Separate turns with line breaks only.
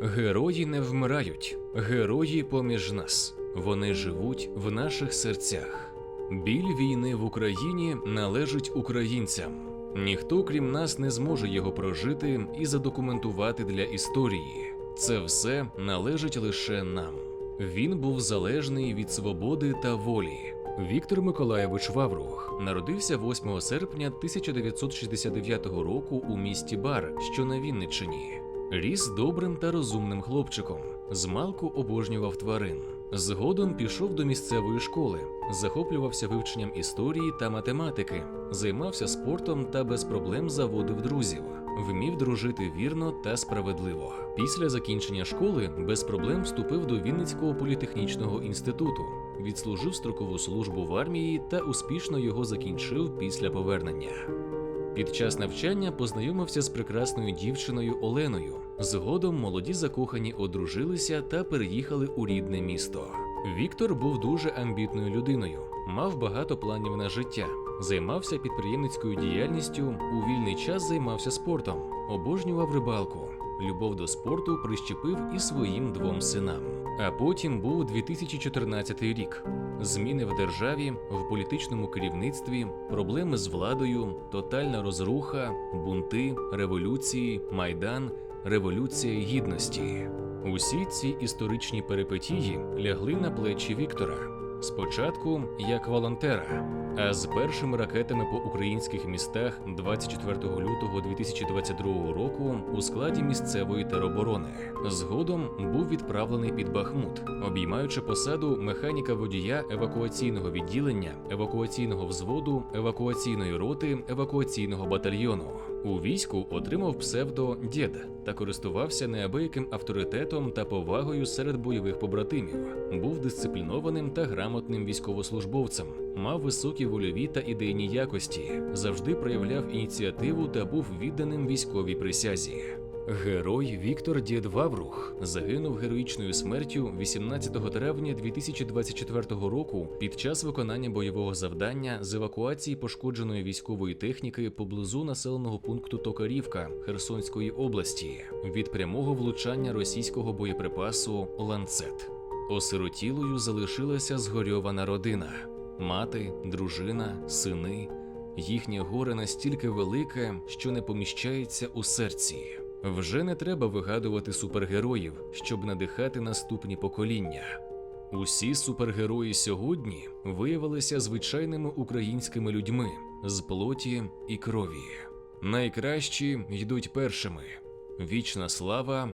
Герої не вмирають, герої поміж нас. Вони живуть в наших серцях. Біль війни в Україні належить українцям. Ніхто, крім нас, не зможе його прожити і задокументувати для історії. Це все належить лише нам. Він був залежний від свободи та волі. Віктор Миколаєвич Ваврух народився 8 серпня 1969 року у місті Бар, що на Вінниччині. Ріс добрим та розумним хлопчиком. Змалку обожнював тварин. Згодом пішов до місцевої школи, захоплювався вивченням історії та математики, займався спортом та без проблем заводив друзів. Вмів дружити вірно та справедливо. Після закінчення школи без проблем вступив до Вінницького політехнічного інституту, відслужив строкову службу в армії та успішно його закінчив після повернення. Під час навчання познайомився з прекрасною дівчиною Оленою. Згодом молоді закохані одружилися та переїхали у рідне місто. Віктор був дуже амбітною людиною, мав багато планів на життя, займався підприємницькою діяльністю, у вільний час займався спортом, обожнював рибалку. Любов до спорту прищепив і своїм двом синам. А потім був 2014 рік. Зміни в державі, в політичному керівництві, проблеми з владою, тотальна розруха, бунти, революції, майдан, революція гідності. Усі ці історичні перипетії лягли на плечі Віктора. Спочатку як волонтера, а з першими ракетами по українських містах 24 лютого 2022 року у складі місцевої тероборони. Згодом був відправлений під Бахмут, обіймаючи посаду механіка водія евакуаційного відділення, евакуаційного взводу, евакуаційної роти, евакуаційного батальйону. У війську отримав псевдо дід та користувався неабияким авторитетом та повагою серед бойових побратимів. Був дисциплінованим та грамотним військовослужбовцем, мав високі вольові та ідейні якості, завжди проявляв ініціативу та був відданим військовій присязі. Герой Віктор Дід Ваврух загинув героїчною смертю 18 травня 2024 року під час виконання бойового завдання з евакуації пошкодженої військової техніки поблизу населеного пункту Токарівка Херсонської області від прямого влучання російського боєприпасу ланцет. Осиротілою залишилася згорьована родина: мати, дружина, сини. Їхнє горе настільки велике, що не поміщається у серці. Вже не треба вигадувати супергероїв, щоб надихати наступні покоління. Усі супергерої сьогодні виявилися звичайними українськими людьми з плоті і крові. Найкращі йдуть першими. Вічна слава